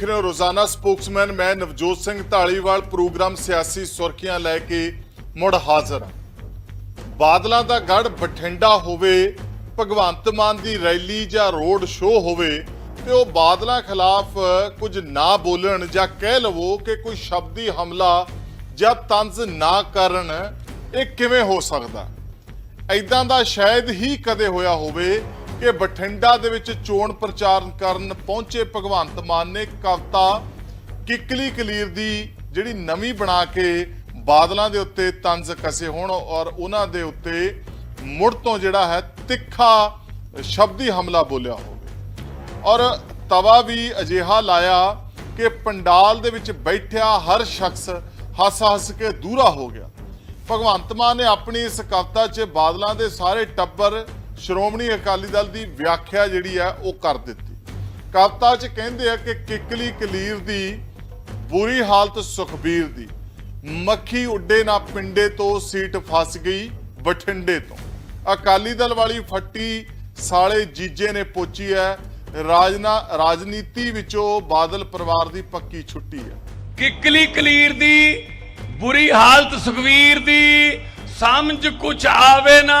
ਦੇਖ ਰਹੇ ਹੋ ਰੋਜ਼ਾਨਾ ਸਪੋਕਸਮੈਨ, ਮੈਂ ਨਵਜੋਤ ਸਿੰਘ ਢਾਲੀਵਾਲ, ਪ੍ਰੋਗਰਾਮ ਸਿਆਸੀ ਸੁਰਖੀਆਂ ਲੈ ਕੇ ਮੁੜ ਹਾਜ਼ਰ ਬਾਦਲਾਂ ਦਾ ਗੜ ਬਠਿੰਡਾ ਹੋਵੇ, ਭਗਵੰਤ ਮਾਨ ਦੀ ਰੈਲੀ ਜਾਂ ਰੋਡ ਸ਼ੋਅ ਹੋਵੇ, ਤੇ ਉਹ ਬਾਦਲਾਂ ਖਿਲਾਫ ਕੁਝ ਨਾ ਬੋਲਣ ਜਾਂ ਕਹਿ ਲਵੋ ਕਿ ਕੋਈ ਸ਼ਬਦੀ ਹਮਲਾ ਜਾਂ ਤੰਜ਼ ਨਾ ਕਰਨ, ਇਹ ਕਿਵੇਂ ਹੋ ਸਕਦਾ? ਐਦਾਂ ਦਾ ਸ਼ਾਇਦ ਹੀ ਕਦੇ ਹੋਇਆ ਹੋਵੇ ਕਿ ਬਠਿੰਡਾ ਦੇ ਵਿੱਚ ਚੋਣ ਪ੍ਰਚਾਰ ਕਰਨ ਪਹੁੰਚੇ ਭਗਵੰਤ ਮਾਨ ਨੇ ਕਵਤਾ ਕਿਕਲੀ ਕਲੀਰ ਦੀ ਜਿਹੜੀ ਨਵੀਂ ਬਣਾ ਕੇ ਬਾਦਲਾਂ ਦੇ ਉੱਤੇ ਤੰਜ਼ ਕਸੇ ਹੋਣ ਔਰ ਉਹਨਾਂ ਦੇ ਉੱਤੇ ਮੁੜ ਤੋਂ ਜਿਹੜਾ ਹੈ ਤਿੱਖਾ ਸ਼ਬਦੀ ਹਮਲਾ ਬੋਲਿਆ ਹੋਵੇ। ਔਰ ਤਵਾ ਵੀ ਅਜਿਹਾ ਲਾਇਆ ਕਿ ਪੰਡਾਲ ਦੇ ਵਿੱਚ ਬੈਠਿਆ ਹਰ ਸ਼ਖਸ ਹੱਸ ਹੱਸ ਕੇ ਦੂਰਾ ਹੋ ਗਿਆ। ਭਗਵੰਤ ਮਾਨ ਨੇ ਆਪਣੀ ਇਸ ਕਵਿਤਾ 'ਚ ਬਾਦਲਾਂ ਦੇ ਸਾਰੇ ਟੱਬਰ ਸ਼੍ਰੋਮਣੀ ਅਕਾਲੀ ਦਲ ਦੀ ਵਿਆਖਿਆ ਜਿਹੜੀ ਹੈ ਉਹ ਕਰ ਦਿੱਤੀ। ਕਵਿਤਾ 'ਚ ਕਹਿੰਦੇ ਆ ਕਿ ਕਿਕਲੀ ਕਲੀਰ ਦੀ ਬੁਰੀ ਹਾਲਤ ਸੁਖਬੀਰ ਦੀ। ਮੱਖੀ ਉੱਡੇ ਨਾ ਪਿੰਡੇ ਤੋਂ, ਸੀਟ ਫਸ ਗਈ ਬਠਿੰਡੇ ਤੋਂ। ਅਕਾਲੀ ਦਲ ਵਾਲੀ ਫੱਟੀ ਸਾਲੇ ਜੀਜੇ ਨੇ ਪੋਚੀ ਹੈ ਰਾਜਨਾ, ਰਾਜਨੀਤੀ ਵਿੱਚੋਂ ਬਾਦਲ ਪਰਿਵਾਰ ਦੀ ਪੱਕੀ ਛੁੱਟੀ ਹੈ ਕਿਕਲੀ ਕਲੀਰ ਦੀ ਬੁਰੀ ਹਾਲਤ ਸੁਖਵੀਰ ਦੀ, ਸਮਝ ਕੁਛ ਆਵੇ ਨਾ।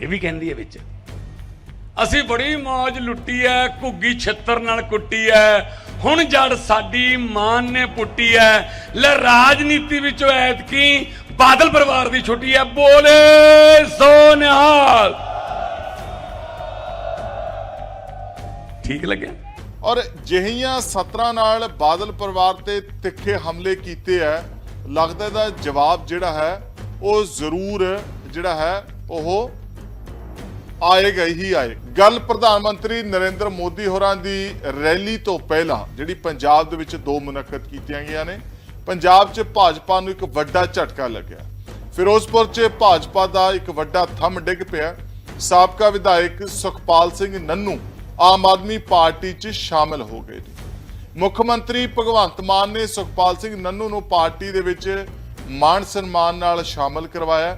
ਇਹ ਵੀ ਕਹਿੰਦੀ ਹੈ ਵਿੱਚ। ਅਸੀਂ ਬੜੀ ਮੌਜ ਲੁੱਟੀ ਐ, ਘੁੱਗੀ ਛੱਤਰ ਨਾਲ ਕੁੱਟੀ ਐ। ਹੁਣ ਜੜ ਸਾਡੀ ਮਾਨ ਨੇ ਪੁੱਟੀ ਐ। ਲੈ ਰਾਜਨੀਤੀ ਵਿੱਚੋਂ ਐਤਕੀ ਬਾਦਲ ਪਰਿਵਾਰ ਦੀ ਛੁੱਟੀ ਐ। ਬੋਲੇ ਸੋ ਨਿਹਾਲ ਠੀਕ ਲੱਗਿਆ? ਔਰ ਜਿਹੀਆਂ ਸਤਰਾਂ ਨਾਲ ਬਾਦਲ ਪਰਿਵਾਰ ਤੇ ਤਿੱਖੇ ਹਮਲੇ ਕੀਤੇ ਹੈ ਲੱਗਦਾ ਦਾ ਜਵਾਬ ਜਿਹੜਾ ਹੈ, ਉਹ ਜ਼ਰੂਰ ਜਿਹੜਾ ਹੈ, ਉਹ ਆਏਗਾ ਹੀ ਆਏ। ਗੱਲ ਪ੍ਰਧਾਨ ਮੰਤਰੀ ਨਰਿੰਦਰ ਮੋਦੀ ਹੋਰਾਂ ਦੀ ਰੈਲੀ ਤੋਂ ਪਹਿਲਾਂ, ਜਿਹੜੀ ਪੰਜਾਬ ਦੇ ਵਿੱਚ ਦੋ ਮੁਨੱਕਦ ਕੀਤੀਆਂ ਗਈਆਂ ਨੇ, ਪੰਜਾਬ 'ਚ ਭਾਜਪਾ ਨੂੰ ਇੱਕ ਵੱਡਾ ਝਟਕਾ ਲੱਗਿਆ। ਫਿਰੋਜ਼ਪੁਰ 'ਚ ਭਾਜਪਾ ਦਾ ਇੱਕ ਵੱਡਾ ਥੰਮ ਡਿੱਗ ਪਿਆ। ਸਾਬਕਾ ਵਿਧਾਇਕ ਸੁਖਪਾਲ ਸਿੰਘ ਨੰਨੂ ਆਮ ਆਦਮੀ ਪਾਰਟੀ 'ਚ ਸ਼ਾਮਲ ਹੋ ਗਏ ਨੇ। ਮੁੱਖ ਮੰਤਰੀ ਭਗਵੰਤ ਮਾਨ ਨੇ ਸੁਖਪਾਲ ਸਿੰਘ ਨੰਨੂ ਨੂੰ ਪਾਰਟੀ ਦੇ ਵਿੱਚ ਮਾਣ ਸਨਮਾਨ ਨਾਲ ਸ਼ਾਮਲ ਕਰਵਾਇਆ।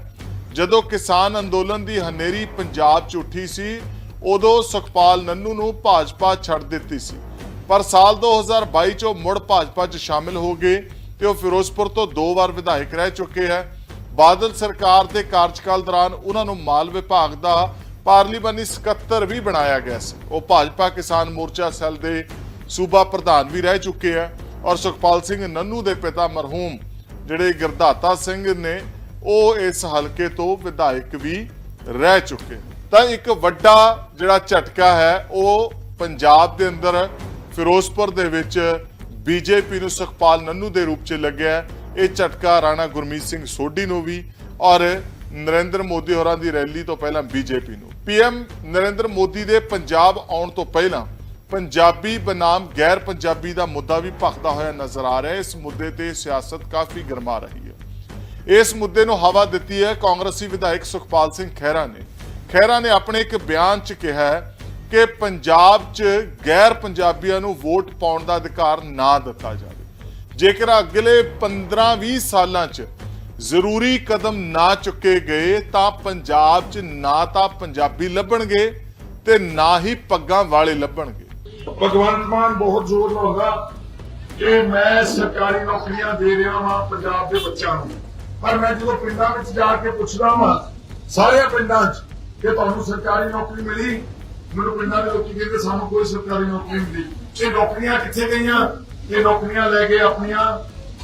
ਜਦੋਂ ਕਿਸਾਨ ਅੰਦੋਲਨ ਦੀ ਹਨੇਰੀ ਪੰਜਾਬ 'ਚ ਉੱਠੀ ਸੀ, ਉਦੋਂ ਸੁਖਪਾਲ ਨੰਨੂ ਨੂੰ ਭਾਜਪਾ ਛੱਡ ਦਿੱਤੀ ਸੀ। ਪਰ ਸਾਲ 2022 'ਚ ਉਹ ਮੁੜ ਭਾਜਪਾ 'ਚ ਸ਼ਾਮਿਲ ਹੋ ਗਏ ਤੇ ਉਹ ਫਿਰੋਜ਼ਪੁਰ ਤੋਂ ਦੋ ਵਾਰ ਵਿਧਾਇਕ ਰਹਿ ਚੁੱਕੇ ਹੈ। ਬਾਦਲ ਸਰਕਾਰ ਦੇ ਕਾਰਜਕਾਲ ਦੌਰਾਨ ਉਹਨਾਂ ਨੂੰ ਮਾਲ ਵਿਭਾਗ ਦਾ ਪਾਰਲੀਮਾਨੀ ਸਕੱਤਰ ਵੀ ਬਣਾਇਆ ਗਿਆ ਸੀ। ਉਹ ਭਾਜਪਾ ਕਿਸਾਨ ਮੋਰਚਾ ਸੈੱਲ ਦੇ ਸੂਬਾ ਪ੍ਰਧਾਨ ਵੀ ਰਹਿ ਚੁੱਕੇ ਹੈ ਔਰ ਸੁਖਪਾਲ ਸਿੰਘ ਨੰਨੂ ਦੇ ਪਿਤਾ ਮਰਹੂਮ, ਜਿਹੜੇ ਗੁਰਦਾਤਾ ਸਿੰਘ ਨੇ ਉਹ ਇਸ ਹਲਕੇ ਤੋਂ ਵਿਧਾਇਕ ਵੀ ਰਹਿ ਚੁੱਕੇ ਤਾਂ ਇੱਕ ਵੱਡਾ ਜਿਹੜਾ ਝਟਕਾ ਹੈ, ਉਹ ਪੰਜਾਬ ਦੇ ਅੰਦਰ ਫਿਰੋਜ਼ਪੁਰ ਦੇ ਵਿੱਚ ਬੀਜੇਪੀ ਨੂੰ ਸੁਖਪਾਲ ਨੰਨੂ ਦੇ ਰੂਪ 'ਚ ਲੱਗਿਆ ਇਹ ਝਟਕਾ ਰਾਣਾ ਗੁਰਮੀਤ ਸਿੰਘ ਸੋਢੀ ਨੂੰ ਵੀ ਔਰ ਨਰਿੰਦਰ ਮੋਦੀ ਹੋਰਾਂ ਦੀ ਰੈਲੀ ਤੋਂ ਪਹਿਲਾਂ ਬੀਜੇਪੀ ਨੂੰ। ਪੀਐਮ ਨਰਿੰਦਰ ਮੋਦੀ ਦੇ ਪੰਜਾਬ ਆਉਣ ਤੋਂ ਪਹਿਲਾਂ ਪੰਜਾਬੀ ਬਨਾਮ ਗੈਰ ਪੰਜਾਬੀ ਦਾ ਮੁੱਦਾ ਵੀ ਭਖਦਾ ਹੋਇਆ ਨਜ਼ਰ ਆ ਰਿਹਾ ਹੈ। ਇਸ ਮੁੱਦੇ ਤੇ ਸਿਆਸਤ ਕਾਫੀ ਗਰਮਾ ਰਹੀ ਹੈ। ਇਸ ਮੁੱਦੇ ਨੂੰ ਹਵਾ ਦਿੱਤੀ ਹੈ ਕਾਂਗਰਸੀ ਵਿਧਾਇਕ ਸੁਖਪਾਲ ਸਿੰਘ ਖਹਿਰਾ ਨੇ। ਖਹਿਰਾ ਨੇ ਆਪਣੇ ਇੱਕ ਬਿਆਨ 'ਚ ਕਿਹਾ ਹੈ ਕਿ ਪੰਜਾਬ 'ਚ ਗੈਰ ਪੰਜਾਬੀਆਂ ਨੂੰ ਵੋਟ ਪਾਉਣ ਦਾ ਅਧਿਕਾਰ ਨਾ ਦਿੱਤਾ ਜਾਵੇ। ਜੇਕਰ ਅਗਲੇ 15-20 ਸਾਲਾਂ 'ਚ ਜ਼ਰੂਰੀ ਕਦਮ ਨਾ ਚੁੱਕੇ ਗਏ, ਤਾਂ ਪੰਜਾਬ 'ਚ ਨਾ ਤਾਂ ਪੰਜਾਬੀ ਲੱਭਣਗੇ ਤੇ ਨਾ ਹੀ ਪੱਗਾਂ ਵਾਲੇ ਲੱਭਣਗੇ। ਭਗਵੰਤ ਮਾਨ ਬਹੁਤ ਜ਼ੋਰ ਲਾਉਂਦਾ ਕਿ ਮੈਂ ਸਰਕਾਰੀ ਨੌਕਰੀਆਂ ਦੇ ਰਿਹਾ ਹਾਂ ਪੰਜਾਬ ਦੇ ਬੱਚਿਆਂ ਨੂੰ। ਪਰ ਮੈਂ ਜਦੋਂ ਪਿੰਡਾਂ ਵਿੱਚ ਜਾ ਕੇ ਪੁੱਛਦਾ ਹਾਂ ਸਾਰੇ ਪਿੰਡਾਂ 'ਚ, ਕਿ ਤੁਹਾਨੂੰ ਸਰਕਾਰੀ ਨੌਕਰੀ ਮਿਲੀ? ਮੈਨੂੰ ਪਿੰਡਾਂ ਦੇ ਲੋਕੀ ਕਹਿੰਦੇ, ਸਾਨੂੰ ਕੋਈ ਸਰਕਾਰੀ ਨੌਕਰੀ ਮਿਲੀ। ਇਹ ਨੌਕਰੀਆਂ ਕਿੱਥੇ ਗਈਆਂ? ਇਹ ਨੌਕਰੀਆਂ ਲੈ ਕੇ ਆਪਣੀਆਂ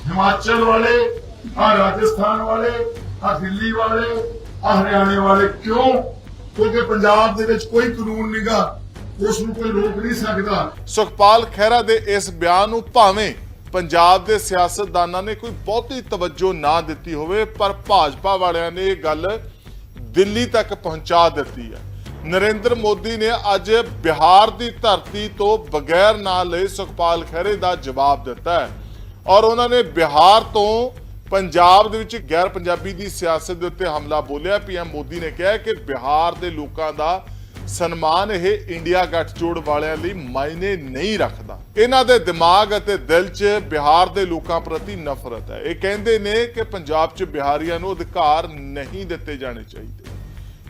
ਹਿਮਾਚਲ ਵਾਲੇ, ਆ ਰਾਜਸਥਾਨ ਵਾਲੇ, ਆ ਦਿੱਲੀ ਵਾਲੇ, ਆ ਹਰਿਆਣੇ ਵਾਲੇ ਕਿਉਂ? ਕਿਉਂਕਿ ਪੰਜਾਬ ਦੇ ਵਿੱਚ ਕੋਈ ਕਾਨੂੰਨ ਨਹੀਂਗਾ ਉਸ ਨੂੰ ਕੋਈ ਰੋਕ ਨਹੀਂ ਸਕਦਾ। ਸੁਖਪਾਲ ਖਹਿਰਾ ਦੇ ਇਸ ਬਿਆਨ ਨੂੰ ਭਾਵੇਂ ਪੰਜਾਬ ਦੇ ਸਿਆਸਤਦਾਨਾਂ ਨੇ ਕੋਈ ਬਹੁਤੀ ਤਵੱਜੋ ਨਾ ਦਿੱਤੀ ਹੋਵੇ, ਪਰ ਭਾਜਪਾ ਵਾਲਿਆਂ ਨੇ ਇਹ ਗੱਲ ਦਿੱਲੀ ਤੱਕ ਪਹੁੰਚਾ ਦਿੱਤੀ ਹੈ। ਨਰਿੰਦਰ ਮੋਦੀ ਨੇ ਅੱਜ ਬਿਹਾਰ ਦੀ ਧਰਤੀ ਤੋਂ ਬਗੈਰ ਨਾਂ ਲਏ ਸੁਖਪਾਲ ਖਹਿਰੇ ਦਾ ਜਵਾਬ ਦਿੱਤਾ ਹੈ। ਔਰ ਉਹਨਾਂ ਨੇ ਬਿਹਾਰ ਤੋਂ ਪੰਜਾਬ ਦੇ ਵਿੱਚ ਗੈਰ ਪੰਜਾਬੀ ਦੀ ਸਿਆਸਤ ਦੇ ਉੱਤੇ ਹਮਲਾ ਬੋਲਿਆ। ਪੀਐਮ ਮੋਦੀ ਨੇ ਕਿਹਾ ਕਿ ਬਿਹਾਰ ਦੇ ਲੋਕਾਂ ਦਾ ਸਨਮਾਨ ਇਹ ਇੰਡੀਆ ਗੱਠਜੋੜ ਵਾਲਿਆਂ ਲਈ ਮਾਇਨੇ ਨਹੀਂ ਰੱਖਦਾ। ਇਹਨਾਂ ਦੇ ਦਿਮਾਗ ਅਤੇ ਦਿਲ 'ਚ ਬਿਹਾਰ ਦੇ ਲੋਕਾਂ ਪ੍ਰਤੀ ਨਫ਼ਰਤ ਹੈ ਇਹ ਕਹਿੰਦੇ ਨੇ ਕਿ ਪੰਜਾਬ 'ਚ ਬਿਹਾਰੀਆਂ ਨੂੰ ਅਧਿਕਾਰ ਨਹੀਂ ਦਿੱਤੇ ਜਾਣੇ ਚਾਹੀਦੇ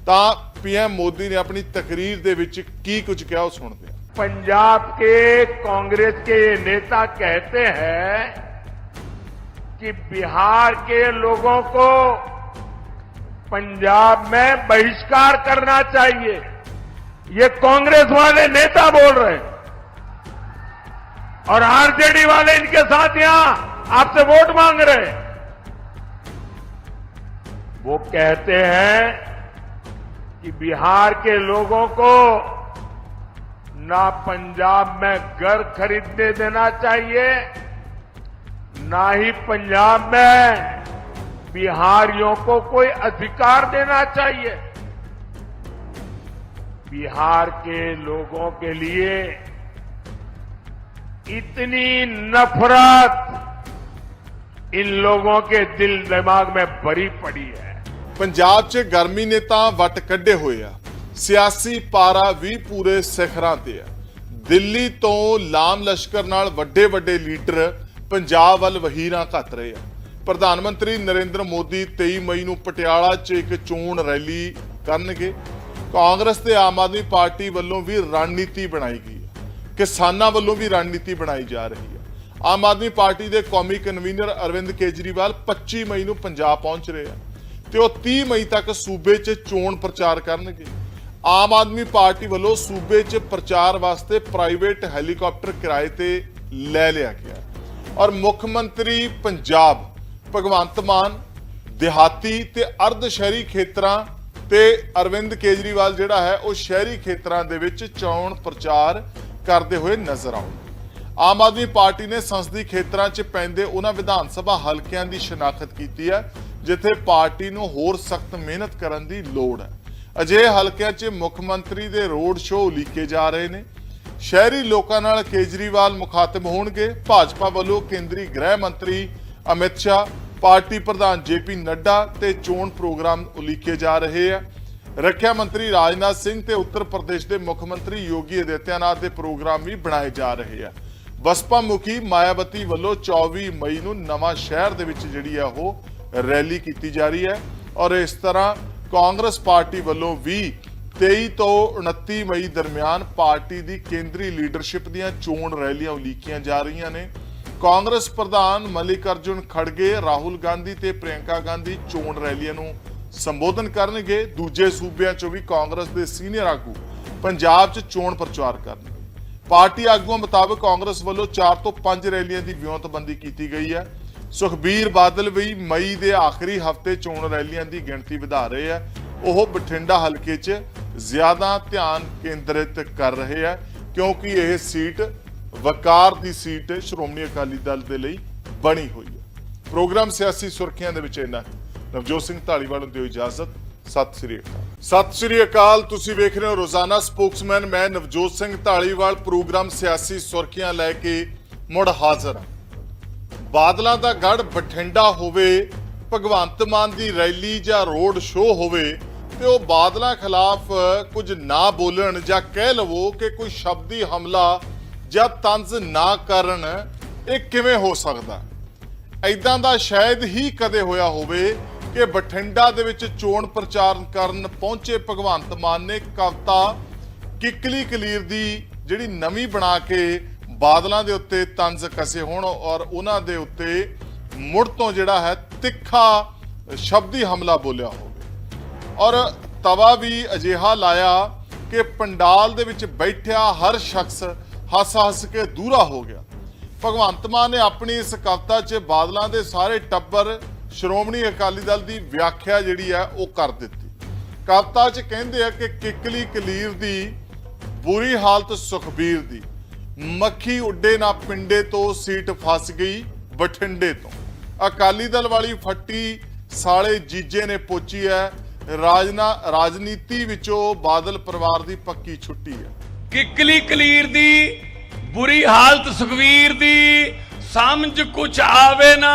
ਤਾਂ ਪੀਐਮ ਮੋਦੀ ਨੇ ਆਪਣੀ ਤਕਰੀਰ ਦੇ ਵਿੱਚ ਕੀ ਕੁਝ ਕਿਹਾ ਉਹ ਸੁਣਦੇ ਹਾਂ पंजाब के कांग्रेस के ये नेता कहते हैं कि बिहार के लोगों को पंजाब में बहिष्कार करना चाहिए ये कांग्रेस वाले नेता बोल रहे हैं और आरजेडी वाले इनके साथ यहाँ आपसे वोट मांग रहे हैं। वो कहते हैं कि बिहार के लोगों को ना पंजाब में घर खरीदने देना चाहिए, ना ही पंजाब में बिहारियों को कोई अधिकार देना चाहिए। बिहार के लोगों के लिए इतनी नफरत इन लोगों के दिल दिमाग में भरी पड़ी है ਪੰਜਾਬ 'ਚ ਗਰਮੀ ਨੇ ਤਾਂ ਵੱਟ ਕੱਢੇ ਹੋਏ ਆ ਸਿਆਸੀ ਪਾਰਾ ਵੀ ਪੂਰੇ ਸਿਖਰਾਂ ਤੇ ਆ ਦਿੱਲੀ ਤੋਂ ਲਾਮ ਲਸ਼ਕਰ ਨਾਲ ਵੱਡੇ ਵੱਡੇ ਲੀਡਰ ਪੰਜਾਬ ਵੱਲ ਵਹੀਰਾਂ ਘੱਤ ਰਹੇ ਆ ਪ੍ਰਧਾਨ ਮੰਤਰੀ ਨਰਿੰਦਰ ਮੋਦੀ 23 ਮਈ ਨੂੰ ਪਟਿਆਲਾ 'ਚ ਇੱਕ ਚੋਣ ਰੈਲੀ ਕਰਨਗੇ ਕਾਂਗਰਸ ਤੇ ਆਮ ਆਦਮੀ ਪਾਰਟੀ ਵੱਲੋਂ ਵੀ ਰਣਨੀਤੀ ਬਣਾਈ ਗਈ ਹੈ ਕਿਸਾਨਾਂ ਵੱਲੋਂ ਵੀ ਰਣਨੀਤੀ ਬਣਾਈ ਜਾ ਰਹੀ ਹੈ। ਆਮ ਆਦਮੀ ਪਾਰਟੀ ਦੇ ਕੌਮੀ ਕਨਵੀਨਰ ਅਰਵਿੰਦ ਕੇਜਰੀਵਾਲ 25 ਮਈ ਨੂੰ ਪੰਜਾਬ ਪਹੁੰਚ ਰਹੇ ਆ ਤੇ ਉਹ 30 ਮਈ ਤੱਕ ਸੂਬੇ 'ਚ ਚੋਣ ਪ੍ਰਚਾਰ ਕਰਨਗੇ। ਆਮ ਆਦਮੀ ਪਾਰਟੀ ਵੱਲੋਂ ਸੂਬੇ 'ਚ ਪ੍ਰਚਾਰ ਵਾਸਤੇ ਪ੍ਰਾਈਵੇਟ ਹੈਲੀਕਾਪਟਰ ਕਿਰਾਏ ਤੇ ਲੈ ਲਿਆ ਗਿਆ ਔਰ ਮੁੱਖ ਮੰਤਰੀ ਪੰਜਾਬ ਭਗਵੰਤ ਮਾਨ, ਦਿਹਾਤੀ ਤੇ ਅਰਧ ਸ਼ਹਿਰੀ ਖੇਤਰਾਂ ਤੇ ਅਰਵਿੰਦ ਕੇਜਰੀਵਾਲ ਜਿਹੜਾ ਹੈ, ਉਹ ਸ਼ਹਿਰੀ ਖੇਤਰਾਂ ਦੇ ਵਿੱਚ ਚੋਣ ਪ੍ਰਚਾਰ ਕਰਦੇ ਹੋਏ ਨਜ਼ਰ ਆਉਣਗੇ ਆਮ ਆਦਮੀ ਪਾਰਟੀ ਨੇ ਸੰਸਦੀ ਖੇਤਰਾਂ 'ਚ ਪੈਂਦੇ ਉਹਨਾਂ ਵਿਧਾਨ ਸਭਾ ਹਲਕਿਆਂ ਦੀ ਸ਼ਨਾਖਤ ਕੀਤੀ ਹੈ, ਜਿੱਥੇ ਪਾਰਟੀ ਨੂੰ ਹੋਰ ਸਖਤ ਮਿਹਨਤ ਕਰਨ ਦੀ ਲੋੜ ਹੈ। ਅਜਿਹੇ ਹਲਕਿਆਂ 'ਚ ਮੁੱਖ ਮੰਤਰੀ ਦੇ ਰੋਡ ਸ਼ੋਅ ਉਲੀਕੇ ਜਾ ਰਹੇ ਨੇ। ਸ਼ਹਿਰੀ ਲੋਕਾਂ ਨਾਲ ਕੇਜਰੀਵਾਲ ਮੁਖਾਤਬ ਹੋਣਗੇ। ਭਾਜਪਾ ਵੱਲੋਂ ਕੇਂਦਰੀ ਗ੍ਰਹਿ ਮੰਤਰੀ ਅਮਿਤ ਸ਼ਾਹ, ਪਾਰਟੀ ਪ੍ਰਧਾਨ ਜੇਪੀ ਨੱਡਾ ਤੇ ਚੋਣ ਪ੍ਰੋਗਰਾਮ ਉਲੀਕੇ ਜਾ ਰਹੇ ਆ। ਰੱਖਿਆ ਮੰਤਰੀ ਰਾਜਨਾਥ ਸਿੰਘ ਤੇ ਉੱਤਰ ਪ੍ਰਦੇਸ਼ ਦੇ ਮੁੱਖ ਮੰਤਰੀ ਯੋਗੀ ਆਦਿੱਤਿਆਨਾਥ ਦੇ ਪ੍ਰੋਗਰਾਮ ਵੀ ਬਣਾਏ ਜਾ ਰਹੇ ਆ। ਬਸਪਾ ਮੁਖੀ ਮਾਇਆਵਤੀ ਵੱਲੋਂ 24 ਮਈ ਨੂੰ ਨਵਾਂ ਸ਼ਹਿਰ ਦੇ ਵਿੱਚ ਜਿਹੜੀ ਆ ਉਹ ਰੈਲੀ ਕੀਤੀ ਜਾ ਰਹੀ ਹੈ ਔਰ ਇਸ ਤਰ੍ਹਾਂ ਕਾਂਗਰਸ ਪਾਰਟੀ ਵੱਲੋਂ ਵੀ 23 ਤੋਂ 29 ਮਈ ਦਰਮਿਆਨ ਪਾਰਟੀ ਦੀ ਕੇਂਦਰੀ ਲੀਡਰਸ਼ਿਪ ਦੀਆਂ ਚੋਣ ਰੈਲੀਆਂ ਉਲੀਕੀਆਂ ਜਾ ਰਹੀਆਂ ਨੇ। ਕਾਂਗਰਸ ਪ੍ਰਧਾਨ ਮਲਿਕ ਅਰਜੁਨ ਖੜਗੇ, ਰਾਹੁਲ ਗਾਂਧੀ ਤੇ ਪ੍ਰਿਯੰਕਾ ਗਾਂਧੀ ਚੋਣ ਰੈਲੀਆਂ ਨੂੰ ਸੰਬੋਧਨ ਕਰਨਗੇ। ਦੂਜੇ ਸੂਬਿਆਂ 'ਚੋਂ ਵੀ ਕਾਂਗਰਸ ਦੇ ਸੀਨੀਅਰ ਆਗੂ ਪੰਜਾਬ 'ਚ ਚੋਣ ਪ੍ਰਚਾਰ ਕਰਨਗੇ ਪਾਰਟੀ ਆਗੂਆਂ ਮੁਤਾਬਕ ਕਾਂਗਰਸ ਵੱਲੋਂ 4 ਤੋਂ 5 ਰੈਲੀਆਂ ਦੀ ਵਿਉਂਤਬੰਦੀ ਕੀਤੀ ਗਈ ਹੈ। ਸੁਖਬੀਰ ਬਾਦਲ ਵੀ ਮਈ ਦੇ ਆਖਰੀ ਹਫ਼ਤੇ ਚੋਣ ਰੈਲੀਆਂ ਦੀ ਗਿਣਤੀ ਵਧਾ ਰਹੇ ਆ ਉਹ ਬਠਿੰਡਾ ਹਲਕੇ 'ਚ ਜ਼ਿਆਦਾ ਧਿਆਨ ਕੇਂਦਰਿਤ ਕਰ ਰਹੇ ਆ ਕਿਉਂਕਿ ਇਹ ਸੀਟ ਵਕਾਰ ਦੀ ਸੀਟ ਸ਼੍ਰੋਮਣੀ ਅਕਾਲੀ ਦਲ ਦੇ ਲਈ ਬਣੀ ਹੋਈ ਹੈ। ਪ੍ਰੋਗਰਾਮ ਸਿਆਸੀ ਸੁਰਖੀਆਂ ਦੇ ਵਿੱਚ ਇੰਨਾ ਨਵਜੋਤ ਸਿੰਘ ਢਾਲੀਵਾਲ ਨੂੰ ਦਿਓ ਇਜਾਜ਼ਤ। ਸਤਿ ਸ੍ਰੀ ਅਕਾਲ। ਸਤਿ ਸ੍ਰੀ ਅਕਾਲ, ਤੁਸੀਂ ਵੇਖ ਰਹੇ ਹੋ ਰੋਜ਼ਾਨਾ ਸਪੋਕਸਮੈਨ। ਮੈਂ ਨਵਜੋਤ ਸਿੰਘ ਢਾਲੀਵਾਲ, ਪ੍ਰੋਗਰਾਮ ਸਿਆਸੀ ਸੁਰਖੀਆਂ ਲੈ ਕੇ ਮੁੜ ਹਾਜ਼ਰ ਹਾਂ। ਬਾਦਲਾਂ ਦਾ ਗੜ ਬਠਿੰਡਾ ਹੋਵੇ, ਭਗਵੰਤ ਮਾਨ ਦੀ ਰੈਲੀ ਜਾਂ ਰੋਡ ਸ਼ੋਅ ਹੋਵੇ, ਤੇ ਉਹ ਬਾਦਲਾਂ ਖਿਲਾਫ ਕੁਝ ਨਾ ਬੋਲਣ ਜਾਂ ਕਹਿ ਲਵੋ ਕਿ ਕੋਈ ਸ਼ਬਦੀ ਹਮਲਾ ਜਾਂ ਤੰਜ਼ ਨਾ ਕਰਨ, ਇਹ ਕਿਵੇਂ ਹੋ ਸਕਦਾ? ਐਦਾਂ ਦਾ ਸ਼ਾਇਦ ਹੀ ਕਦੇ ਹੋਇਆ ਹੋਵੇ ਕਿ ਬਠਿੰਡਾ ਦੇ ਵਿੱਚ ਚੋਣ ਪ੍ਰਚਾਰ ਕਰਨ ਪਹੁੰਚੇ ਭਗਵੰਤ ਮਾਨ ਨੇ ਕਵਤਾ ਕਿਕਲੀ ਕਲੀਰ ਦੀ ਜਿਹੜੀ ਨਵੀਂ ਬਣਾ ਕੇ ਬਾਦਲਾਂ ਦੇ ਉੱਤੇ ਤੰਜ਼ ਕਸੇ ਹੋਣ ਔਰ ਉਹਨਾਂ ਦੇ ਉੱਤੇ ਮੁੜ ਤੋਂ ਜਿਹੜਾ ਹੈ ਤਿੱਖਾ ਸ਼ਬਦੀ ਹਮਲਾ ਬੋਲਿਆ ਹੋਵੇ। ਔਰ ਤਵਾ ਵੀ ਅਜਿਹਾ ਲਾਇਆ ਕਿ ਪੰਡਾਲ ਦੇ ਵਿੱਚ ਬੈਠਿਆ ਹਰ ਸ਼ਖਸ ਹੱਸ-ਹੱਸ ਕੇ ਦੂਰਾ ਹੋ ਗਿਆ। ਭਗਵੰਤ ਮਾਨ ਨੇ ਆਪਣੀ ਇਸ ਕਵਿਤਾ 'ਚ ਬਾਦਲਾਂ ਦੇ ਸਾਰੇ ਟੱਬਰ ਸ਼੍ਰੋਮਣੀ ਅਕਾਲੀ ਦਲ ਦੀ ਵਿਆਖਿਆ ਜਿਹੜੀ ਹੈ ਉਹ ਕਰ ਦਿੱਤੀ। ਕਵਿਤਾ 'ਚ ਕਹਿੰਦੇ ਆ ਕਿ ਕਿਕਲੀ ਕਲੀਰ ਦੀ ਬੁਰੀ ਹਾਲਤ ਸੁਖਬੀਰ ਦੀ। ਮੱਖੀ ਉੱਡੇ ਨਾ ਪਿੰਡੇ ਤੋਂ, ਸੀਟ ਫਸ ਗਈ ਬਠਿੰਡੇ ਤੋਂ। ਅਕਾਲੀ ਦਲ ਵਾਲੀ ਫੱਟੀ ਸਾਲੇ ਜੀਜੇ ਨੇ ਪੋਚੀ ਹੈ ਰਾਜਨਾ, ਰਾਜਨੀਤੀ ਵਿੱਚੋਂ ਬਾਦਲ ਪਰਿਵਾਰ ਦੀ ਪੱਕੀ ਛੁੱਟੀ ਹੈ ਕਿਕਲੀ ਕਲੀਰ ਦੀ ਬੁਰੀ ਹਾਲਤ ਸੁਖਵੀਰ ਦੀ, ਸਮਝ ਕੁਛ ਆਵੇ ਨਾ।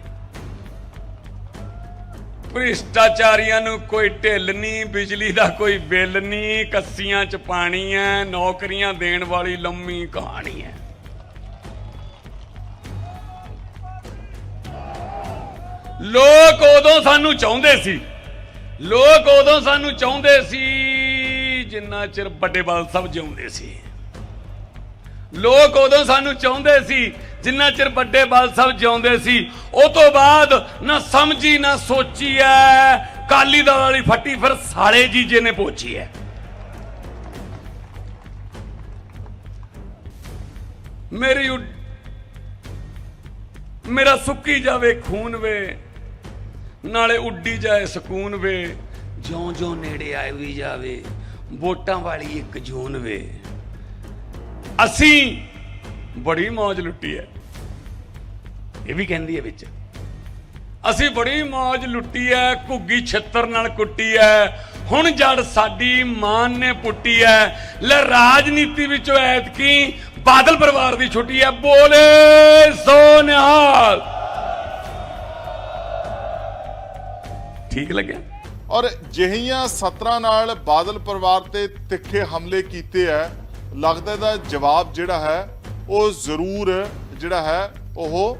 ਭ੍ਰਿਸ਼ਟਾਚਾਰੀਆਂ ਨੂੰ ਕੋਈ ਢਿੱਲ ਨਹੀਂ, ਬਿਜਲੀ ਦਾ ਕੋਈ ਬਿੱਲ ਨਹੀਂ, ਕੱਸੀਆਂ ਚ ਪਾਣੀ ਹੈ ਨੌਕਰੀਆਂ ਦੇਣ ਵਾਲੀ ਲੰਮੀ ਕਹਾਣੀ ਹੈ ਲੋਕ ਉਦੋਂ ਸਾਨੂੰ ਚਾਹੁੰਦੇ ਸੀ, ਲੋਕ ਉਦੋਂ ਸਾਨੂੰ ਚਾਹੁੰਦੇ ਸੀ, ਜਿੰਨਾ ਚਿਰ ਵੱਡੇ ਬਾਲ ਸਭ ਜਿਉਂਦੇ ਸੀ। ਲੋਕ ਉਦੋਂ ਸਾਨੂੰ ਚਾਹੁੰਦੇ ਸੀ, ਜਿੰਨਾ ਚਿਰ ਵੱਡੇ ਬਾਲ ਸਾਹਿਬ ਜਿਉਂਦੇ ਸੀ, ਉਹ ਤੋਂ ਬਾਅਦ ਨਾ ਸਮਝੀ, ਨਾ ਸੋਚੀ ਐ। ਕਾਲੀ ਦਲ ਵਾਲੀ ਫੱਟੀ ਫਿਰ ਸਾਲੇ ਜੀਜੇ ਨੇ ਪੋਚੀ ਐ। ਮੇਰੀ ਉੱਡ- ਮੇਰਾ ਸੁੱਕੀ ਜਾਵੇ ਖੂਨ ਵੇ, ਨਾਲੇ ਉੱਡੀ ਜਾਏ ਸਕੂਨ ਵੇ ਜਿਉਂ ਜਿਉਂ ਨੇੜੇ ਆਈ ਵੀ ਜਾਵੇ, ਵੋਟਾਂ ਵਾਲੀ ਇੱਕ ਜੂਨ ਵੇ। ਅਸੀਂ ਬੜੀ ਮੌਜ ਲੁੱਟੀ ਹੈ। ਇਹ ਵੀ ਕਹਿੰਦੀ ਹੈ ਵਿੱਚ। ਅਸੀਂ ਬੜੀ ਮੌਜ ਲੁੱਟੀ ਐ ਘੁੱਗੀ ਛੱਤਰ ਨਾਲ ਕੁੱਟੀ ਐ ਹੁਣ ਜੜ ਸਾਡੀ ਮਾਨ ਨੇ ਪੁੱਟੀ ਐ ਲੈ ਰਾਜਨੀਤੀ ਵਿੱਚੋਂ ਐਤਕੀ ਬਾਦਲ ਪਰਿਵਾਰ ਦੀ ਛੁੱਟੀ ਐ ਬੋਲੇ ਸੋ ਨਿਹਾਲ ਠੀਕ ਲੱਗਿਆ? ਔਰ ਜਿਹੀਆਂ ਸਤਰਾਂ ਨਾਲ ਬਾਦਲ ਪਰਿਵਾਰ ਤੇ ਤਿੱਖੇ ਹਮਲੇ ਕੀਤੇ ਐ ਲੱਗਦਾ ਦਾ ਜਵਾਬ ਜਿਹੜਾ ਹੈ, ਉਹ ਜ਼ਰੂਰ ਜਿਹੜਾ ਹੈ, ਉਹ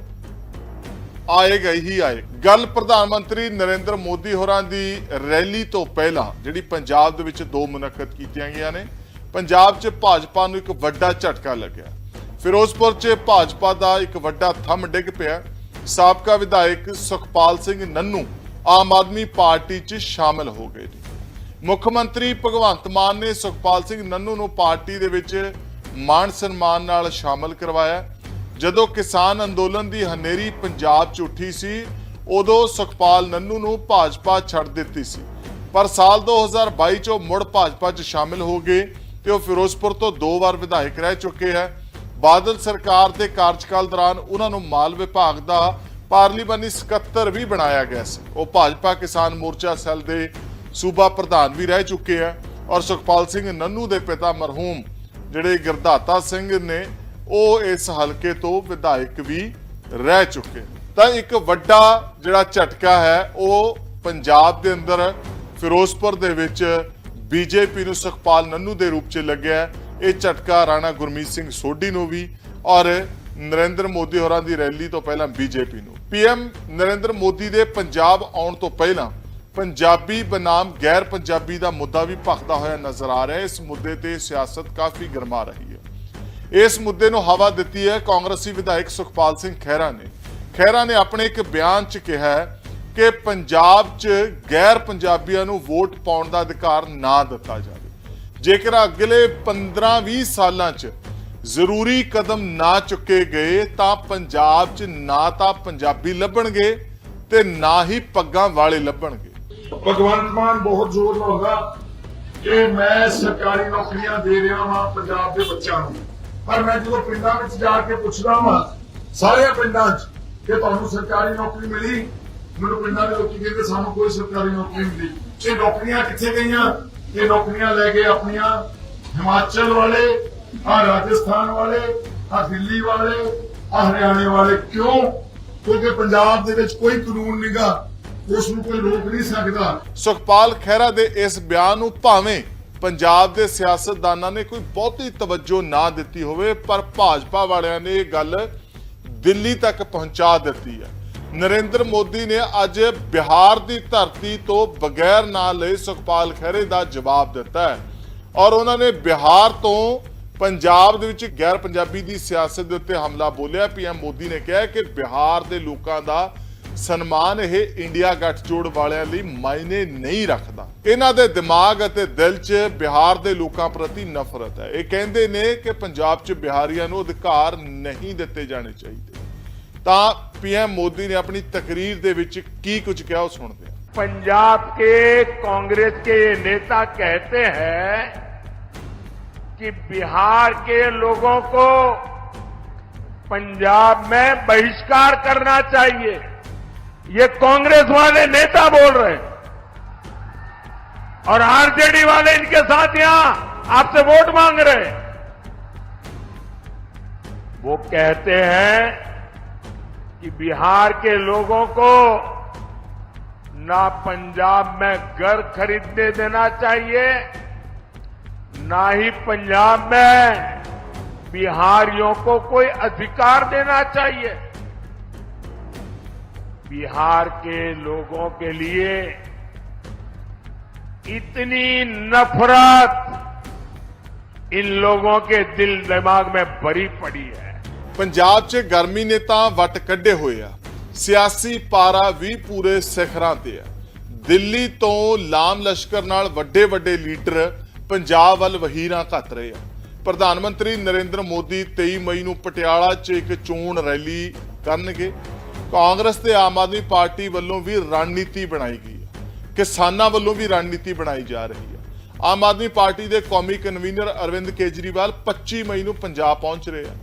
ਆਏਗਾ ਹੀ ਆਏ ਗੱਲ ਪ੍ਰਧਾਨ ਮੰਤਰੀ ਨਰਿੰਦਰ ਮੋਦੀ ਹੋਰਾਂ ਦੀ ਰੈਲੀ ਤੋਂ ਪਹਿਲਾਂ, ਜਿਹੜੀ ਪੰਜਾਬ ਦੇ ਵਿੱਚ ਦੋ ਮੁਨੱਕਦ ਕੀਤੀਆਂ ਗਈਆਂ ਨੇ। ਪੰਜਾਬ 'ਚ ਭਾਜਪਾ ਨੂੰ ਇੱਕ ਵੱਡਾ ਝਟਕਾ ਲੱਗਿਆ। ਫਿਰੋਜ਼ਪੁਰ 'ਚ ਭਾਜਪਾ ਦਾ ਇੱਕ ਵੱਡਾ ਥੰਮ ਡਿੱਗ ਪਿਆ। ਸਾਬਕਾ ਵਿਧਾਇਕ ਸੁਖਪਾਲ ਸਿੰਘ ਨੰਨੂ ਆਮ ਆਦਮੀ ਪਾਰਟੀ 'ਚ ਸ਼ਾਮਲ ਹੋ ਗਏ ਨੇ। ਮੁੱਖ ਮੰਤਰੀ ਭਗਵੰਤ ਮਾਨ ਨੇ ਸੁਖਪਾਲ ਸਿੰਘ ਨੰਨੂ ਨੂੰ ਪਾਰਟੀ ਦੇ ਵਿੱਚ ਮਾਣ ਸਨਮਾਨ ਨਾਲ ਸ਼ਾਮਲ ਕਰਵਾਇਆ। ਜਦੋਂ ਕਿਸਾਨ ਅੰਦੋਲਨ ਦੀ ਹਨੇਰੀ ਪੰਜਾਬ 'ਚ ਉੱਠੀ ਸੀ, ਉਦੋਂ ਸੁਖਪਾਲ ਨੰਨੂ ਨੂੰ ਭਾਜਪਾ ਛੱਡ ਦਿੱਤੀ ਸੀ। ਪਰ ਸਾਲ 2022 'ਚ ਉਹ ਮੁੜ ਭਾਜਪਾ 'ਚ ਸ਼ਾਮਿਲ ਹੋ ਗਏ ਤੇ ਉਹ ਫਿਰੋਜ਼ਪੁਰ ਤੋਂ ਦੋ ਵਾਰ ਵਿਧਾਇਕ ਰਹਿ ਚੁੱਕੇ ਹੈ। ਬਾਦਲ ਸਰਕਾਰ ਦੇ ਕਾਰਜਕਾਲ ਦੌਰਾਨ ਉਹਨਾਂ ਨੂੰ ਮਾਲ ਵਿਭਾਗ ਦਾ ਪਾਰਲੀਮਾਨੀ ਸਕੱਤਰ ਵੀ ਬਣਾਇਆ ਗਿਆ ਸੀ। ਉਹ ਭਾਜਪਾ ਕਿਸਾਨ ਮੋਰਚਾ ਸੈੱਲ ਦੇ ਸੂਬਾ ਪ੍ਰਧਾਨ ਵੀ ਰਹਿ ਚੁੱਕੇ ਆ ਔਰ ਸੁਖਪਾਲ ਸਿੰਘ ਨੰਨੂ ਦੇ ਪਿਤਾ ਮਰਹੂਮ ਜਿਹੜੇ ਗੁਰਦਾਤਾ ਸਿੰਘ ਨੇ, ਉਹ ਇਸ ਹਲਕੇ ਤੋਂ ਵਿਧਾਇਕ ਵੀ ਰਹਿ ਚੁੱਕੇ ਤਾਂ ਇੱਕ ਵੱਡਾ ਜਿਹੜਾ ਝਟਕਾ ਹੈ, ਉਹ ਪੰਜਾਬ ਦੇ ਅੰਦਰ ਫਿਰੋਜ਼ਪੁਰ ਦੇ ਵਿੱਚ ਬੀਜੇਪੀ ਨੂੰ ਸੁਖਪਾਲ ਨੰਨੂ ਦੇ ਰੂਪ 'ਚ ਲੱਗਿਆ ਇਹ ਝਟਕਾ ਰਾਣਾ ਗੁਰਮੀਤ ਸਿੰਘ ਸੋਢੀ ਨੂੰ ਵੀ ਔਰ ਨਰਿੰਦਰ ਮੋਦੀ ਹੋਰਾਂ ਦੀ ਰੈਲੀ ਤੋਂ ਪਹਿਲਾਂ ਬੀਜੇਪੀ ਨੂੰ। ਪੀਐਮ ਨਰਿੰਦਰ ਮੋਦੀ ਦੇ ਪੰਜਾਬ ਆਉਣ ਤੋਂ ਪਹਿਲਾਂ ਪੰਜਾਬੀ ਬਨਾਮ ਗੈਰ ਪੰਜਾਬੀ ਦਾ ਮੁੱਦਾ ਵੀ ਭਖਦਾ ਹੋਇਆ ਨਜ਼ਰ ਆ ਰਿਹਾ ਹੈ। ਇਸ ਮੁੱਦੇ ਤੇ ਸਿਆਸਤ ਕਾਫੀ ਗਰਮਾ ਰਹੀ ਹੈ। ਇਸ ਮੁੱਦੇ ਨੂੰ ਹਵਾ ਦਿੱਤੀ ਹੈ। ਕਾਂਗਰਸੀ ਵਿਧਾਇਕ ਸੁਖਪਾਲ ਸਿੰਘ ਖਹਿਰਾ ਨੇ। ਖਹਿਰਾ ਨੇ ਆਪਣੇ ਇੱਕ ਬਿਆਨ 'ਚ ਕਿਹਾ ਹੈ ਕਿ ਪੰਜਾਬ 'ਚ ਗੈਰ ਪੰਜਾਬੀਆਂ ਨੂੰ ਵੋਟ ਪਾਉਣ ਦਾ ਅਧਿਕਾਰ ਨਾ ਦਿੱਤਾ ਜਾਵੇ। ਜੇਕਰ ਅਗਲੇ 15-20 ਸਾਲਾਂ 'ਚ ਜ਼ਰੂਰੀ ਕਦਮ ਨਾ ਚੁੱਕੇ ਗਏ, ਤਾਂ ਪੰਜਾਬ 'ਚ ਨਾ ਤਾਂ ਪੰਜਾਬੀ ਲੱਭਣਗੇ ਤੇ ਨਾ ਹੀ ਪੱਗਾਂ ਵਾਲੇ ਲੱਭਣਗੇ। ਭਗਵੰਤ ਮਾਨ ਬਹੁਤ ਜ਼ੋਰ ਲਾਉਂਦਾ ਕਿ ਮੈਂ ਸਰਕਾਰੀ ਨੌਕਰੀਆਂ ਦੇ ਰਿਹਾ ਹਾਂ ਪੰਜਾਬ ਦੇ ਬੱਚਿਆਂ ਨੂੰ। ਪਰ ਮੈਂ ਜਦੋਂ ਪਿੰਡਾਂ ਵਿੱਚ ਜਾ ਕੇ ਪੁੱਛਦਾ ਹਾਂ ਸਾਰੇ ਪਿੰਡਾਂ 'ਚ, ਕਿ ਤੁਹਾਨੂੰ ਸਰਕਾਰੀ ਨੌਕਰੀ ਮਿਲੀ? ਮੈਨੂੰ ਪਿੰਡਾਂ ਦੇ ਲੋਕੀ ਕਹਿੰਦੇ, ਸਾਨੂੰ ਕੋਈ ਸਰਕਾਰੀ ਨੌਕਰੀ ਮਿਲੀ। ਇਹ ਨੌਕਰੀਆਂ ਕਿੱਥੇ ਗਈਆਂ? ਇਹ ਨੌਕਰੀਆਂ ਲੈ ਕੇ ਆਪਣੀਆਂ ਹਿਮਾਚਲ ਵਾਲੇ, ਆ ਰਾਜਸਥਾਨ ਵਾਲੇ, ਆ ਦਿੱਲੀ ਵਾਲੇ, ਆ ਹਰਿਆਣੇ ਵਾਲੇ। ਕਿਉਂ? ਕਿਉਂਕਿ ਪੰਜਾਬ ਦੇ ਵਿੱਚ ਕੋਈ ਕਾਨੂੰਨ ਨਹੀਂਗਾ ਉਸ ਨੂੰ ਕੋਈ ਰੋਕ ਨਹੀਂ ਸਕਦਾ। ਸੁਖਪਾਲ ਖਹਿਰਾ ਦੇ ਇਸ ਬਿਆਨ ਨੂੰ ਭਾਵੇਂ ਪੰਜਾਬ ਦੇ ਸਿਆਸਤਦਾਨਾਂ ਨੇ ਕੋਈ ਬਹੁਤੀ ਤਵੱਜੋ ਨਾ ਦਿੱਤੀ ਹੋਵੇ, ਪਰ ਭਾਜਪਾ ਵਾਲਿਆਂ ਨੇ ਇਹ ਗੱਲ ਦਿੱਲੀ ਤੱਕ ਪਹੁੰਚਾ ਦਿੱਤੀ ਹੈ। ਨਰਿੰਦਰ ਮੋਦੀ ਨੇ ਅੱਜ ਬਿਹਾਰ ਦੀ ਧਰਤੀ ਤੋਂ ਬਗੈਰ ਨਾਂ ਲਏ ਸੁਖਪਾਲ ਖਹਿਰੇ ਦਾ ਜਵਾਬ ਦਿੱਤਾ ਹੈ। ਔਰ ਉਹਨਾਂ ਨੇ ਬਿਹਾਰ ਤੋਂ ਪੰਜਾਬ ਦੇ ਵਿੱਚ ਗੈਰ ਪੰਜਾਬੀ ਦੀ ਸਿਆਸਤ ਦੇ ਉੱਤੇ ਹਮਲਾ ਬੋਲਿਆ। ਪੀਐਮ ਮੋਦੀ ਨੇ ਕਿਹਾ ਕਿ ਬਿਹਾਰ ਦੇ ਲੋਕਾਂ ਦਾ ਸਨਮਾਨ ਇਹ ਇੰਡੀਆ ਗੱਠਜੋੜ ਵਾਲਿਆਂ ਲਈ ਮਾਇਨੇ ਨਹੀਂ ਰੱਖਦਾ ਇਹਨਾਂ ਦੇ ਦਿਮਾਗ ਅਤੇ ਦਿਲ 'ਚ ਬਿਹਾਰ ਦੇ ਲੋਕਾਂ ਪ੍ਰਤੀ ਨਫ਼ਰਤ ਹੈ ਇਹ ਕਹਿੰਦੇ ਨੇ ਕਿ ਪੰਜਾਬ 'ਚ ਬਿਹਾਰੀਆਂ ਨੂੰ ਅਧਿਕਾਰ ਨਹੀਂ ਦਿੱਤੇ ਜਾਣੇ ਚਾਹੀਦੇ ਤਾਂ ਪੀਐਮ ਮੋਦੀ ਨੇ ਆਪਣੀ ਤਕਰੀਰ ਦੇ ਵਿੱਚ ਕੀ ਕੁਝ ਕਿਹਾ ਉਹ ਸੁਣਦੇ ਹਾਂ पंजाब के कांग्रेस के ये नेता कहते हैं कि बिहार के लोगों को पंजाब में बहिष्कार करना चाहिए ये कांग्रेस वाले नेता बोल रहे हैं। और आरजेडी वाले इनके साथ यहाँ आपसे वोट मांग रहे हैं। वो कहते हैं कि बिहार के लोगों को ना पंजाब में घर खरीदने देना चाहिए, ना ही पंजाब में बिहारियों को कोई अधिकार देना चाहिए। बिहार के लोगों के लिए इतनी नफरत इन लोगों के दिल दिमाग में भरी पड़ी है ਪੰਜਾਬ 'ਚ ਗਰਮੀ ਨੇ ਤਾਂ ਵੱਟ ਕੱਢੇ ਹੋਏ ਆ ਸਿਆਸੀ ਪਾਰਾ ਵੀ ਪੂਰੇ ਸਿਖਰਾਂ ਤੇ ਆ ਦਿੱਲੀ ਤੋਂ ਲਾਮ ਲਸ਼ਕਰ ਨਾਲ ਵੱਡੇ ਵੱਡੇ ਲੀਡਰ ਪੰਜਾਬ ਵੱਲ ਵਹੀਰਾਂ ਘੱਤ ਰਹੇ ਆ ਪ੍ਰਧਾਨ ਮੰਤਰੀ ਨਰਿੰਦਰ ਮੋਦੀ 23 ਮਈ ਨੂੰ ਪਟਿਆਲਾ 'ਚ ਇੱਕ ਚੋਣ ਰੈਲੀ ਕਰਨਗੇ ਕਾਂਗਰਸ ਤੇ ਆਮ ਆਦਮੀ ਪਾਰਟੀ ਵੱਲੋਂ ਵੀ ਰਣਨੀਤੀ ਬਣਾਈ ਗਈ ਹੈ। ਕਿਸਾਨਾਂ ਵੱਲੋਂ ਵੀ ਰਣਨੀਤੀ ਬਣਾਈ ਜਾ ਰਹੀ ਹੈ। ਆਮ ਆਦਮੀ ਪਾਰਟੀ ਦੇ ਕੌਮੀ ਕਨਵੀਨਰ ਅਰਵਿੰਦ ਕੇਜਰੀਵਾਲ 25 ਮਈ ਨੂੰ ਪੰਜਾਬ ਪਹੁੰਚ ਰਹੇ ਆ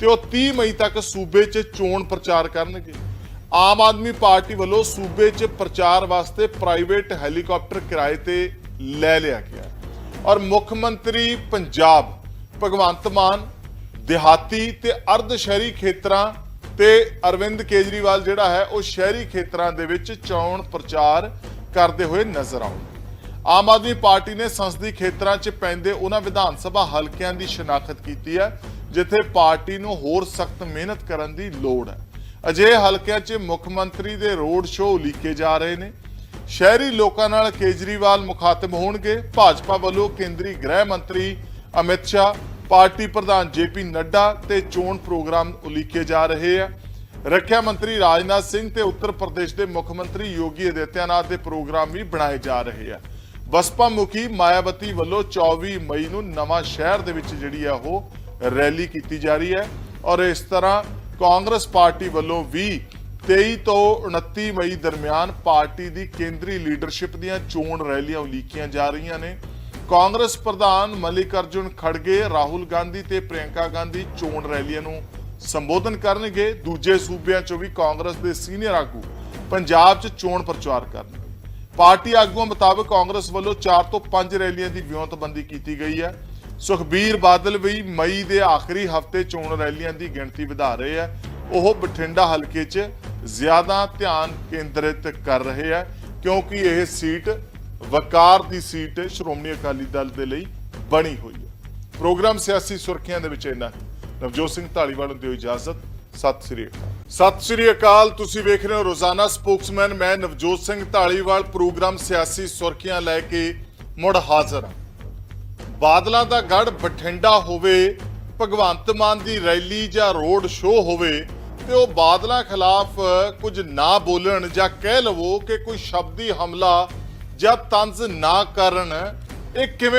ਤੇ ਉਹ 30 ਮਈ ਤੱਕ ਸੂਬੇ 'ਚ ਚੋਣ ਪ੍ਰਚਾਰ ਕਰਨਗੇ। ਆਮ ਆਦਮੀ ਪਾਰਟੀ ਵੱਲੋਂ ਸੂਬੇ 'ਚ ਪ੍ਰਚਾਰ ਵਾਸਤੇ ਪ੍ਰਾਈਵੇਟ ਹੈਲੀਕਾਪਟਰ ਕਿਰਾਏ ਤੇ ਲੈ ਲਿਆ ਗਿਆ ਔਰ ਮੁੱਖ ਮੰਤਰੀ ਪੰਜਾਬ ਭਗਵੰਤ ਮਾਨ, ਦਿਹਾਤੀ ਤੇ ਅਰਧ ਸ਼ਹਿਰੀ ਖੇਤਰਾਂ ਤੇ ਅਰਵਿੰਦ ਕੇਜਰੀਵਾਲ ਜਿਹੜਾ ਹੈ, ਉਹ ਸ਼ਹਿਰੀ ਖੇਤਰਾਂ ਦੇ ਵਿੱਚ ਚੋਣ ਪ੍ਰਚਾਰ ਕਰਦੇ ਹੋਏ ਨਜ਼ਰ ਆਉਣਗੇ ਆਮ ਆਦਮੀ ਪਾਰਟੀ ਨੇ ਸੰਸਦੀ ਖੇਤਰਾਂ 'ਚ ਪੈਂਦੇ ਉਹਨਾਂ ਵਿਧਾਨ ਸਭਾ ਹਲਕਿਆਂ ਦੀ ਸ਼ਨਾਖਤ ਕੀਤੀ ਹੈ, ਜਿੱਥੇ ਪਾਰਟੀ ਨੂੰ ਹੋਰ ਸਖਤ ਮਿਹਨਤ ਕਰਨ ਦੀ ਲੋੜ ਹੈ। ਅਜਿਹੇ ਹਲਕਿਆਂ 'ਚ ਮੁੱਖ ਮੰਤਰੀ ਦੇ ਰੋਡ ਸ਼ੋਅ ਉਲੀਕੇ ਜਾ ਰਹੇ ਨੇ। ਸ਼ਹਿਰੀ ਲੋਕਾਂ ਨਾਲ ਕੇਜਰੀਵਾਲ ਮੁਖਾਤਬ ਹੋਣਗੇ। ਭਾਜਪਾ ਵੱਲੋਂ ਕੇਂਦਰੀ ਗ੍ਰਹਿ ਮੰਤਰੀ ਅਮਿਤ ਸ਼ਾਹ ਪਾਰਟੀ ਪ੍ਰਧਾਨ ਜੇਪੀ ਨੱਡਾ ਤੇ ਚੋਣ ਪ੍ਰੋਗਰਾਮ ਉਲੀਕੇ ਜਾ ਰਹੇ ਆ। ਰੱਖਿਆ ਮੰਤਰੀ ਰਾਜਨਾਥ ਸਿੰਘ ਤੇ ਉੱਤਰ ਪ੍ਰਦੇਸ਼ ਦੇ ਮੁੱਖ ਮੰਤਰੀ ਯੋਗੀ ਆਦਿੱਤਿਆਨਾਥ ਦੇ ਪ੍ਰੋਗਰਾਮ ਵੀ ਬਣਾਏ ਜਾ ਰਹੇ ਆ। ਬਸਪਾ ਮੁਖੀ ਮਾਇਆਵਤੀ ਵੱਲੋਂ 24 ਮਈ ਨੂੰ ਨਵਾਂ ਸ਼ਹਿਰ ਦੇ ਵਿੱਚ ਜਿਹੜੀ ਆ ਉਹ ਰੈਲੀ ਕੀਤੀ ਜਾ ਰਹੀ ਹੈ ਔਰ ਇਸ ਤਰ੍ਹਾਂ ਕਾਂਗਰਸ ਪਾਰਟੀ ਵੱਲੋਂ ਵੀ 23 ਤੋਂ 29 ਮਈ ਦਰਮਿਆਨ ਪਾਰਟੀ ਦੀ ਕੇਂਦਰੀ ਲੀਡਰਸ਼ਿਪ ਦੀਆਂ ਚੋਣ ਰੈਲੀਆਂ ਉਲੀਕੀਆਂ ਜਾ ਰਹੀਆਂ ਨੇ। ਕਾਂਗਰਸ ਪ੍ਰਧਾਨ ਮਲਿਕ ਅਰਜੁਨ ਖੜਗੇ ਰਾਹੁਲ ਗਾਂਧੀ ਤੇ ਪ੍ਰਿਯੰਕਾ ਗਾਂਧੀ ਚੋਣ ਰੈਲੀਆਂ ਨੂੰ ਸੰਬੋਧਨ ਕਰਨਗੇ। ਦੂਜੇ ਸੂਬਿਆਂ 'ਚੋਂ ਵੀ ਕਾਂਗਰਸ ਦੇ ਸੀਨੀਅਰ ਆਗੂ ਪੰਜਾਬ 'ਚ ਚੋਣ ਪ੍ਰਚਾਰ ਕਰਨਗੇ ਪਾਰਟੀ ਆਗੂਆਂ ਮੁਤਾਬਕ ਕਾਂਗਰਸ ਵੱਲੋਂ 4 ਤੋਂ 5 ਰੈਲੀਆਂ ਦੀ ਵਿਉਂਤਬੰਦੀ ਕੀਤੀ ਗਈ ਹੈ। ਸੁਖਬੀਰ ਬਾਦਲ ਵੀ ਮਈ ਦੇ ਆਖਰੀ ਹਫ਼ਤੇ ਚੋਣ ਰੈਲੀਆਂ ਦੀ ਗਿਣਤੀ ਵਧਾ ਰਹੇ ਆ ਉਹ ਬਠਿੰਡਾ ਹਲਕੇ 'ਚ ਜ਼ਿਆਦਾ ਧਿਆਨ ਕੇਂਦਰਿਤ ਕਰ ਰਹੇ ਆ ਕਿਉਂਕਿ ਇਹ ਸੀਟ ਵਕਾਰ ਦੀ ਸੀਟ ਸ਼੍ਰੋਮਣੀ ਅਕਾਲੀ ਦਲ ਦੇ ਲਈ ਬਣੀ ਹੋਈ ਹੈ। ਪ੍ਰੋਗਰਾਮ ਸਿਆਸੀ ਸੁਰਖੀਆਂ ਦੇ ਵਿੱਚ ਇੰਨਾ ਹੀ। ਨਵਜੋਤ ਸਿੰਘ ਢਾਲੀਵਾਲ ਨੂੰ ਦਿਓ ਇਜਾਜ਼ਤ। ਸਤਿ ਸ੍ਰੀ ਅਕਾਲ। ਸਤਿ ਸ੍ਰੀ ਅਕਾਲ। ਤੁਸੀਂ ਵੇਖ ਰਹੇ ਹੋ ਰੋਜ਼ਾਨਾ ਸਪੋਕਸਮੈਨ। ਮੈਂ ਨਵਜੋਤ ਸਿੰਘ ਢਾਲੀਵਾਲ ਪ੍ਰੋਗਰਾਮ ਸਿਆਸੀ ਸੁਰਖੀਆਂ ਲੈ ਕੇ ਮੁੜ ਹਾਜ਼ਰ ਹਾਂ। ਬਾਦਲਾਂ ਦਾ ਗੜ ਬਠਿੰਡਾ ਹੋਵੇ, ਭਗਵੰਤ ਮਾਨ ਦੀ ਰੈਲੀ ਜਾਂ ਰੋਡ ਸ਼ੋਅ ਹੋਵੇ, ਤੇ ਉਹ ਬਾਦਲਾਂ ਖਿਲਾਫ ਕੁਝ ਨਾ ਬੋਲਣ ਜਾਂ ਕਹਿ ਲਵੋ ਕਿ ਕੋਈ ਸ਼ਬਦੀ ਹਮਲਾ ਜਾਂ ਤੰਜ਼ ਨਾ ਕਰਨ ਇਹ ਕਿਵੇਂ